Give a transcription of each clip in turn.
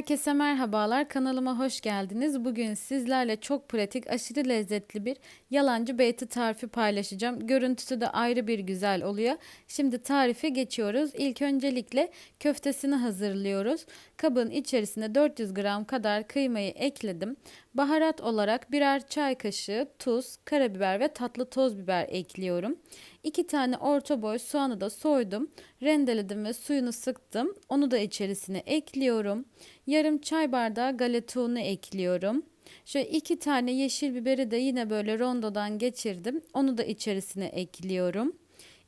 Herkese merhabalar. Kanalıma hoş geldiniz. Bugün sizlerle çok pratik, aşırı lezzetli bir yalancı beyti tarifi paylaşacağım. Görüntüsü de ayrı bir güzel oluyor. Şimdi tarife geçiyoruz. İlk öncelikle köftesini hazırlıyoruz. Kabın içerisine 400 gram kadar kıymayı ekledim. Baharat olarak birer çay kaşığı tuz, karabiber ve tatlı toz biber ekliyorum. 2 tane orta boy soğanı da soydum. Rendeledim ve suyunu sıktım. Onu da içerisine ekliyorum. Yarım çay bardağı galeta unu ekliyorum. Şöyle iki tane yeşil biberi de yine böyle rondodan geçirdim. Onu da içerisine ekliyorum.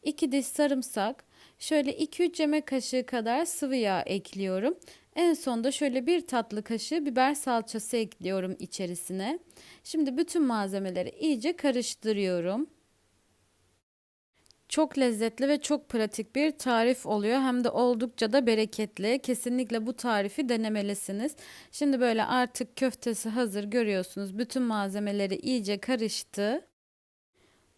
2 diş sarımsak, şöyle 2-3 yemek kaşığı kadar sıvı yağ ekliyorum. En sonda şöyle bir tatlı kaşığı biber salçası ekliyorum içerisine. Şimdi bütün malzemeleri iyice karıştırıyorum. Çok lezzetli ve çok pratik bir tarif oluyor. Hem de oldukça da bereketli. Kesinlikle bu tarifi denemelisiniz. Şimdi böyle artık köftesi hazır görüyorsunuz. Bütün malzemeleri iyice karıştı.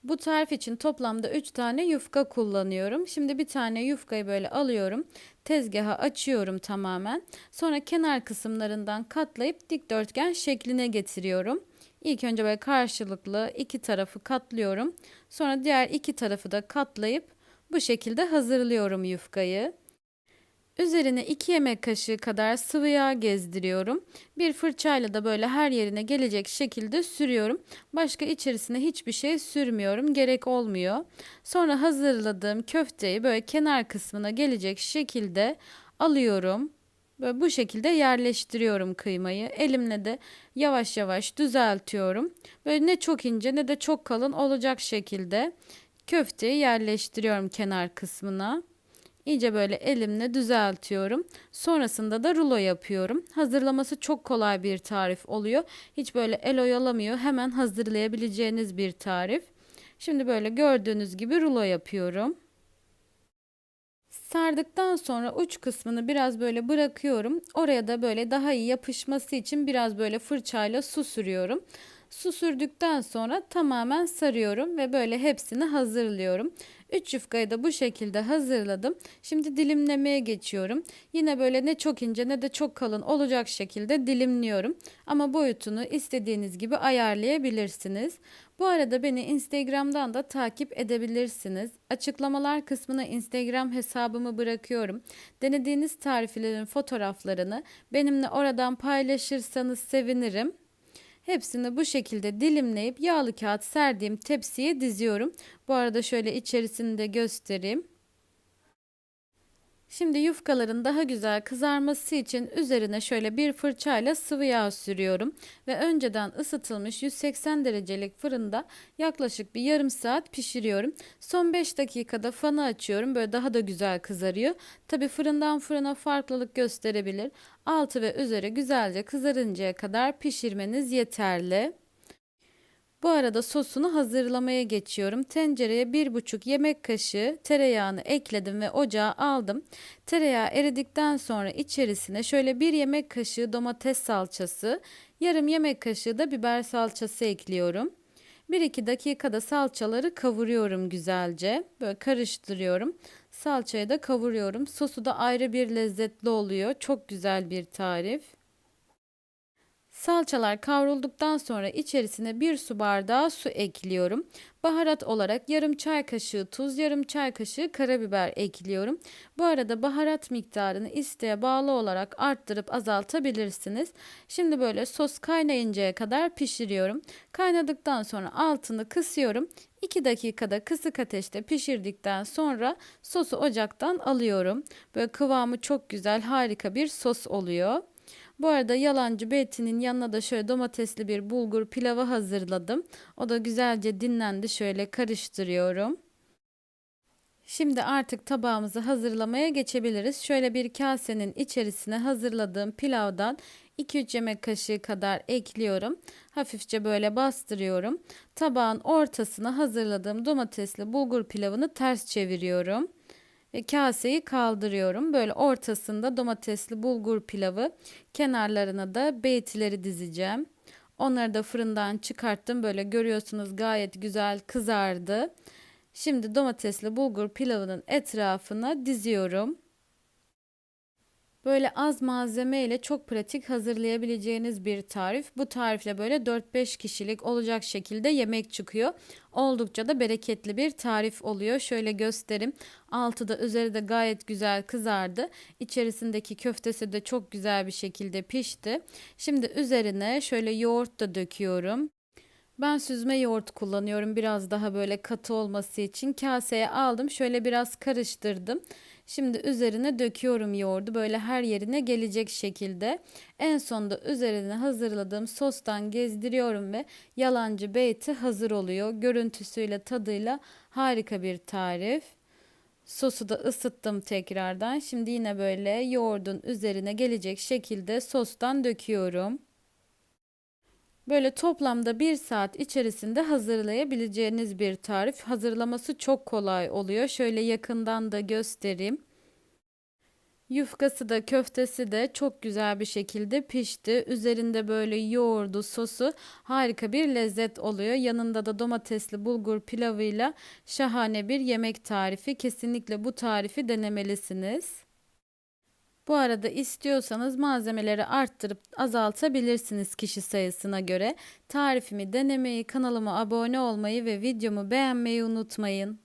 Bu tarif için toplamda 3 tane yufka kullanıyorum. Şimdi bir tane yufkayı böyle alıyorum. Tezgaha açıyorum tamamen. Sonra kenar kısımlarından katlayıp dikdörtgen şekline getiriyorum. İlk önce böyle karşılıklı iki tarafı katlıyorum. Sonra diğer iki tarafı da katlayıp bu şekilde hazırlıyorum yufkayı. Üzerine 2 yemek kaşığı kadar sıvı yağ gezdiriyorum. Bir fırçayla da böyle her yerine gelecek şekilde sürüyorum. Başka içerisine hiçbir şey sürmüyorum. Gerek olmuyor. Sonra hazırladığım köfteyi böyle kenar kısmına gelecek şekilde alıyorum. Böyle bu şekilde yerleştiriyorum kıymayı. Elimle de yavaş yavaş düzeltiyorum. Böyle ne çok ince ne de çok kalın olacak şekilde köfteyi yerleştiriyorum kenar kısmına. İyice böyle elimle düzeltiyorum. Sonrasında da rulo yapıyorum. Hazırlaması çok kolay bir tarif oluyor. Hiç böyle el oyalamıyor. Hemen hazırlayabileceğiniz bir tarif. Şimdi böyle gördüğünüz gibi rulo yapıyorum. Sardıktan sonra uç kısmını biraz böyle bırakıyorum. Oraya da böyle daha iyi yapışması için biraz böyle fırçayla su sürüyorum. Su sürdükten sonra tamamen sarıyorum ve böyle hepsini hazırlıyorum. 3 yufkayı da bu şekilde hazırladım. Şimdi dilimlemeye geçiyorum. Yine böyle ne çok ince ne de çok kalın olacak şekilde dilimliyorum. Ama boyutunu istediğiniz gibi ayarlayabilirsiniz. Bu arada beni Instagram'dan da takip edebilirsiniz. Açıklamalar kısmına Instagram hesabımı bırakıyorum. Denediğiniz tariflerin fotoğraflarını benimle oradan paylaşırsanız sevinirim. Hepsini bu şekilde dilimleyip yağlı kağıt serdiğim tepsiye diziyorum. Bu arada şöyle içerisini de göstereyim. Şimdi yufkaların daha güzel kızarması için üzerine şöyle bir fırçayla sıvı yağ sürüyorum ve önceden ısıtılmış 180 derecelik fırında yaklaşık bir yarım saat pişiriyorum. Son 5 dakikada fanı açıyorum. Böyle daha da güzel kızarıyor. Tabi fırından fırına farklılık gösterebilir. Altı ve üzeri güzelce kızarıncaya kadar pişirmeniz yeterli. Bu arada sosunu hazırlamaya geçiyorum. Tencereye 1,5 yemek kaşığı tereyağını ekledim ve ocağa aldım. Tereyağı eridikten sonra içerisine şöyle 1 yemek kaşığı domates salçası, yarım yemek kaşığı da biber salçası ekliyorum. 1-2 dakikada salçaları kavuruyorum güzelce. Böyle karıştırıyorum. Salçayı da kavuruyorum. Sosu da ayrı bir lezzetli oluyor. Çok güzel bir tarif. Salçalar kavrulduktan sonra içerisine bir su bardağı su ekliyorum. Baharat olarak yarım çay kaşığı tuz, yarım çay kaşığı karabiber ekliyorum. Bu arada baharat miktarını isteğe bağlı olarak arttırıp azaltabilirsiniz. Şimdi böyle sos kaynayıncaya kadar pişiriyorum. Kaynadıktan sonra altını kısıyorum. 2 dakikada kısık ateşte pişirdikten sonra sosu ocaktan alıyorum. Böyle kıvamı çok güzel, harika bir sos oluyor. Bu arada yalancı beytinin yanına da şöyle domatesli bir bulgur pilavı hazırladım. O da güzelce dinlendi. Şöyle karıştırıyorum. Şimdi artık tabağımızı hazırlamaya geçebiliriz. Şöyle bir kasenin içerisine hazırladığım pilavdan 2-3 yemek kaşığı kadar ekliyorum. Hafifçe böyle bastırıyorum. Tabağın ortasına hazırladığım domatesli bulgur pilavını ters çeviriyorum kaseyi kaldırıyorum. Böyle ortasında domatesli bulgur pilavı, kenarlarına da beytileri dizeceğim. Onları da fırından çıkarttım. Böyle görüyorsunuz gayet güzel kızardı. Şimdi domatesli bulgur pilavının etrafına diziyorum. Böyle az malzeme ile çok pratik hazırlayabileceğiniz bir tarif. Bu tarifle böyle 4-5 kişilik olacak şekilde yemek çıkıyor. Oldukça da bereketli bir tarif oluyor. Şöyle göstereyim. Altı da üzeri de gayet güzel kızardı. İçerisindeki köftesi de çok güzel bir şekilde pişti. Şimdi üzerine şöyle yoğurt da döküyorum. Ben süzme yoğurt kullanıyorum biraz daha böyle katı olması için. Kaseye aldım şöyle biraz karıştırdım. Şimdi üzerine döküyorum yoğurdu böyle her yerine gelecek şekilde. En sonda üzerine hazırladığım sostan gezdiriyorum ve yalancı beyti hazır oluyor. Görüntüsüyle tadıyla harika bir tarif. Sosu da ısıttım tekrardan. Şimdi yine böyle yoğurdun üzerine gelecek şekilde sostan döküyorum. Böyle toplamda bir saat içerisinde hazırlayabileceğiniz bir tarif. Hazırlaması çok kolay oluyor. Şöyle yakından da göstereyim. Yufkası da köftesi de çok güzel bir şekilde pişti. Üzerinde böyle yoğurdu, sosu harika bir lezzet oluyor. Yanında da domatesli bulgur pilavıyla şahane bir yemek tarifi. Kesinlikle bu tarifi denemelisiniz. Bu arada istiyorsanız malzemeleri arttırıp azaltabilirsiniz kişi sayısına göre. Tarifimi denemeyi, kanalıma abone olmayı ve videomu beğenmeyi unutmayın.